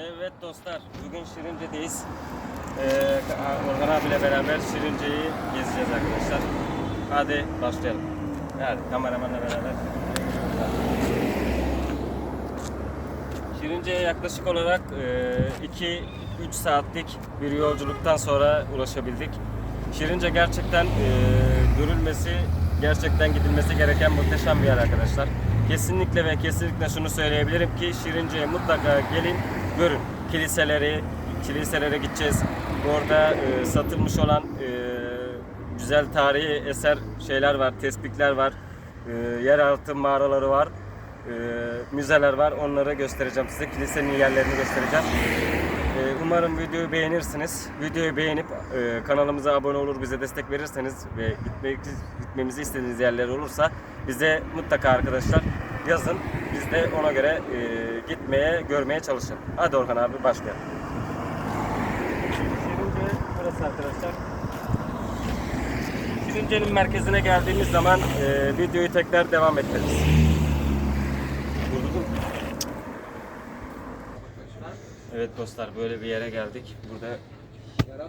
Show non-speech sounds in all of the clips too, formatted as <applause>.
Evet dostlar, bugün Şirince'deyiz. Ee, Orhan abiyle beraber Şirince'yi gezeceğiz arkadaşlar. Hadi başlayalım. Hadi kameramanla beraber. Şirince'ye yaklaşık olarak 2-3 saatlik bir yolculuktan sonra ulaşabildik. Şirince gerçekten e, görülmesi, gerçekten gidilmesi gereken muhteşem bir yer arkadaşlar. Kesinlikle ve kesinlikle şunu söyleyebilirim ki Şirince'ye mutlaka gelin, görün. Kiliseleri, kiliselere gideceğiz. Orada e, satılmış olan e, güzel tarihi eser şeyler var, tespitler var. E, yeraltı mağaraları var. E, müzeler var. Onları göstereceğim size. Kilisenin yerlerini göstereceğim. Ee, Umarım videoyu beğenirsiniz. Videoyu beğenip e, kanalımıza abone olur, bize destek verirseniz ve gitmek, gitmemizi istediğiniz yerler olursa bize mutlaka arkadaşlar yazın. Biz de ona göre e, gitmeye, görmeye çalışalım. Hadi Orhan abi başlayalım. Şirince burası arkadaşlar. Şirince'nin merkezine geldiğimiz zaman e, videoyu tekrar devam ettiririz. Evet dostlar böyle bir yere geldik. Burada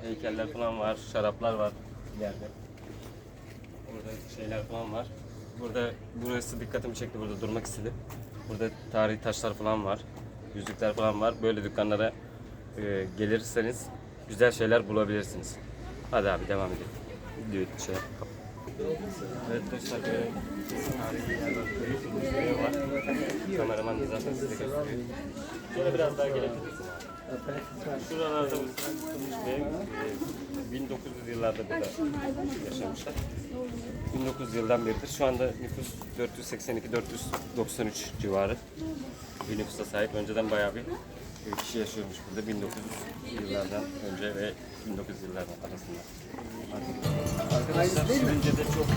heykeller falan var, şaraplar var ileride. Burada şeyler falan var. Burada burası dikkatimi çekti. Burada durmak istedim. Burada tarihi taşlar falan var. Yüzükler falan var. Böyle dükkanlara e, gelirseniz güzel şeyler bulabilirsiniz. Hadi abi devam edelim. Videoyu şey. Evet dostlar böyle. Kameraman da zaten size gösteriyor. Şöyle biraz daha gelebiliriz. Şuralarda işte e, 1900 yıllarda burada yaşamışlar. 1900 yıldan beridir. Şu anda nüfus 482-493 civarı bir nüfusa sahip. Önceden bayağı bir kişi yaşıyormuş burada 1900 yıllardan önce ve 1900 yıllardan arasında. Arkadaşlar Sürünce'de çok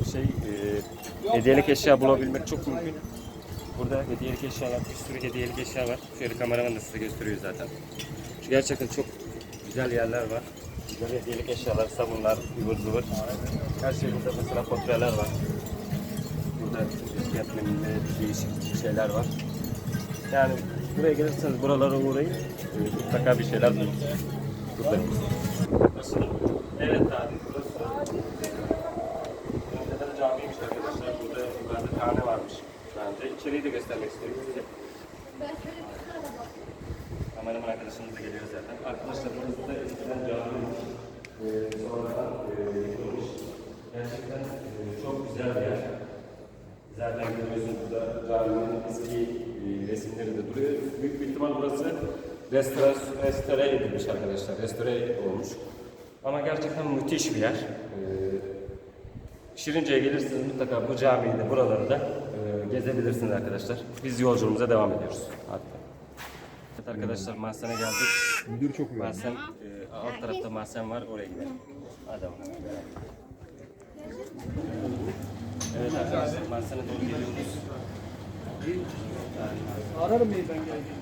e, şey e, hediyelik eşya bulabilmek çok mümkün. Burada hediyelik eşyalar, bir sürü hediyelik eşya var. Şöyle kameraman da size gösteriyor zaten. Gerçekten çok güzel yerler var. Güzel hediyelik eşyalar, sabunlar, ıvır zıvır. Her şey burada mesela portreler var. Burada fiyatmeninde değişik şeyler var. Yani buraya gelirseniz buralara uğrayın. Mutlaka bir şeyler bulursunuz. Burada. Evet abi burası. Önceden camiymiş arkadaşlar. Burada yukarıda tane varmış. Bence içeriği de göstermek istiyorum size. Kameraman arkadaşımız da geliyor zaten. Arkadaşlar burası da eskiden camiymiş. Ee, sonradan e, yapılmış. Gerçekten e, çok güzel bir yer. Zaten görüyorsunuz burada caminin eski e, resimleri de duruyor. Büyük bir ihtimal burası restore, restore edilmiş arkadaşlar. Restore olmuş. Ama gerçekten müthiş bir yer. Ee, Şirince'ye gelirseniz mutlaka bu camiyi de buraları da e, gezebilirsiniz arkadaşlar. Biz yolculuğumuza devam ediyoruz. Hadi. Evet arkadaşlar mahzene geldik. Müdür çok uyardı. Mahzen, e, alt tarafta mahzen var oraya gidelim. Hadi bakalım. Evet arkadaşlar mahzene doğru geliyoruz. Ararım ben geldiğimde.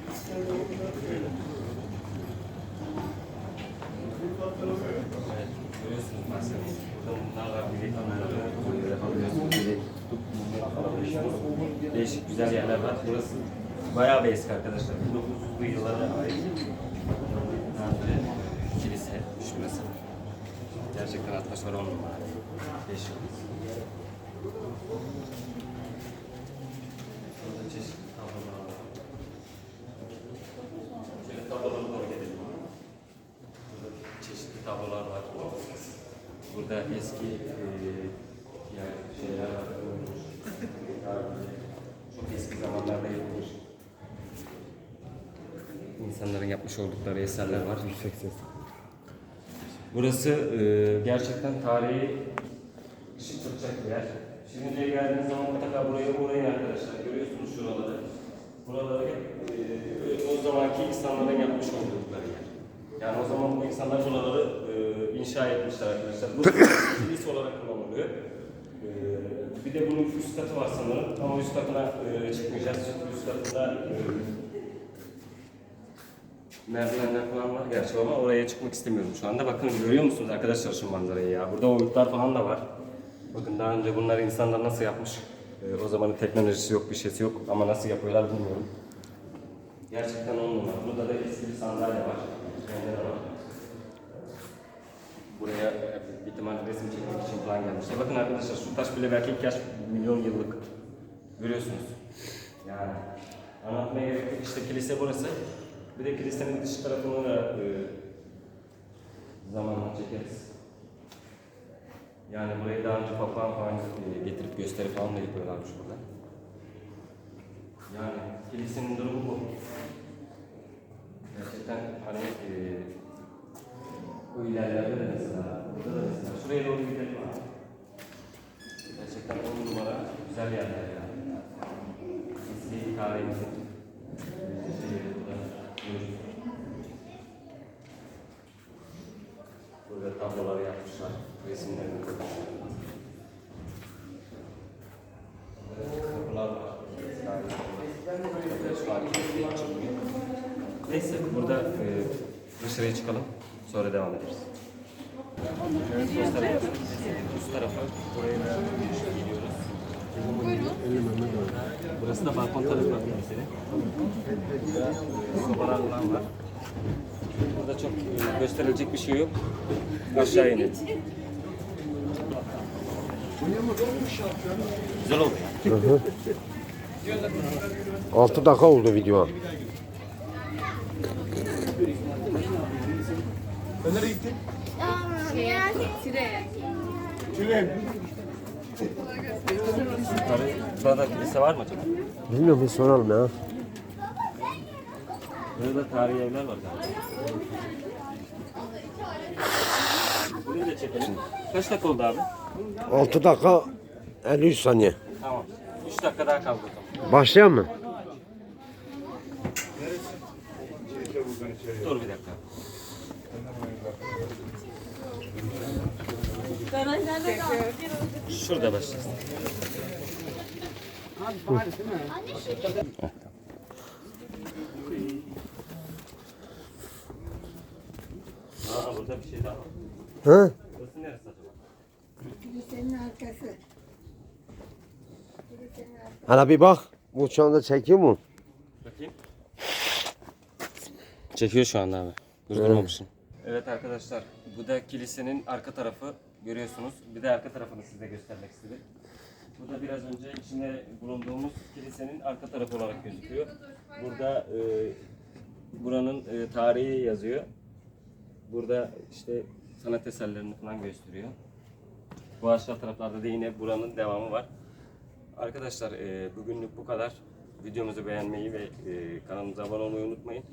Değişik güzel yerler var. Burası bayağı bir eski arkadaşlar. 1900'lü yıllara ait. Kilise şurası. Gerçekten atmosfer on numara. Değişik. Burada çeşitli tablolar var. Şöyle tablolara doğru gidelim. Burada çeşitli tablolar var. Burada eski e, yani şeyler var. Yani Çok eski zamanlarda yapılmış. İnsanların yapmış oldukları eserler var. Yüksek ses. Burası e, gerçekten tarihi bir yer. Şimdi geldiğiniz zaman mutlaka buraya uğrayın arkadaşlar. Görüyorsunuz şuraları. Buraları hep e, o zamanki insanların yapmış oldukları yer. Yani o zaman bu insanlar buraları e, inşa etmişler arkadaşlar. Bu <coughs> kilise olarak kullanılıyor. E, bir de bunun üst katı var sanırım ama üst katına e, çıkmayacağız. Çünkü üst katında e, merdivenler falan var gerçi ama oraya çıkmak istemiyorum şu anda. Bakın görüyor musunuz arkadaşlar şu manzarayı ya? Burada oyuklar falan da var. Bakın daha önce bunları insanlar nasıl yapmış? Ee, o zamanın teknolojisi yok, bir şeysi yok ama nasıl yapıyorlar bilmiyorum. Gerçekten on numara. Burada da eski bir sandalye var. Bende de var. Buraya bir ihtimalle resim çekmek için falan gelmişler. Bakın arkadaşlar şu taş bile belki yaş milyon yıllık. Görüyorsunuz. Yani anlatmaya gerek yok. İşte kilise burası. Bir de kilisenin dış tarafını da e, zamanla çekeriz. Yani burayı daha önce papağan falan e, getirip gösteri falan da yapıyorlarmış burada. Yani kilisenin durumu bu. Gerçekten hani e, bu ilerlerde de mesela, burada da mesela, şuraya doğru gidelim abi. Gerçekten on numara güzel yerler yani. Eski tarihimizin şeyleri burada görüyoruz. Burada tablolar yapmışlar, resimlerini. Kapılar. Neyse burada e, dışarıya çıkalım. Sonra devam ederiz. Üst tarafa buraya. Burası da balkon tarafı mesela. Sobalar falan var. Burada çok e, gösterilecek bir şey yok. Aşağı inelim. Güzel oldu ya. 6 dakika oldu video. Yukarı, burada kilise var mı acaba? Bilmiyorum bir soralım ya. Burada tarihi evler var galiba. Burayı da çekelim. Kaç dakika oldu abi? 6 dakika 53 saniye. Tamam. 3 dakika daha kaldı. Başlayalım mı? Dur bir dakika. Şurada başlasın. Aa burada bir şey daha var. Hı? Kilisenin arkası. Kilisenin arkası. Hala bir bak. Bu şu anda çekiyor mu? Bakayım. Çekiyor şu anda abi. Durdurmamışım. Evet arkadaşlar, bu da kilisenin arka tarafı görüyorsunuz. Bir de arka tarafını size göstermek istedim. Bu da biraz önce içinde bulunduğumuz kilisenin arka tarafı olarak gözüküyor. Burada e, buranın e, tarihi yazıyor. Burada işte sanat eserlerini falan gösteriyor. Bu aşağı taraflarda da yine buranın devamı var. Arkadaşlar e, bugünlük bu kadar. Videomuzu beğenmeyi ve e, kanalımıza abone olmayı unutmayın.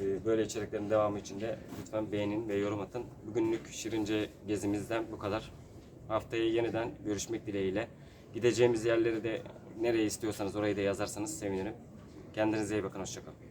E, böyle içeriklerin devamı için de lütfen beğenin ve yorum atın. Bugünlük Şirince gezimizden bu kadar. Haftaya yeniden görüşmek dileğiyle. Gideceğimiz yerleri de nereye istiyorsanız orayı da yazarsanız sevinirim. Kendinize iyi bakın. Hoşçakalın.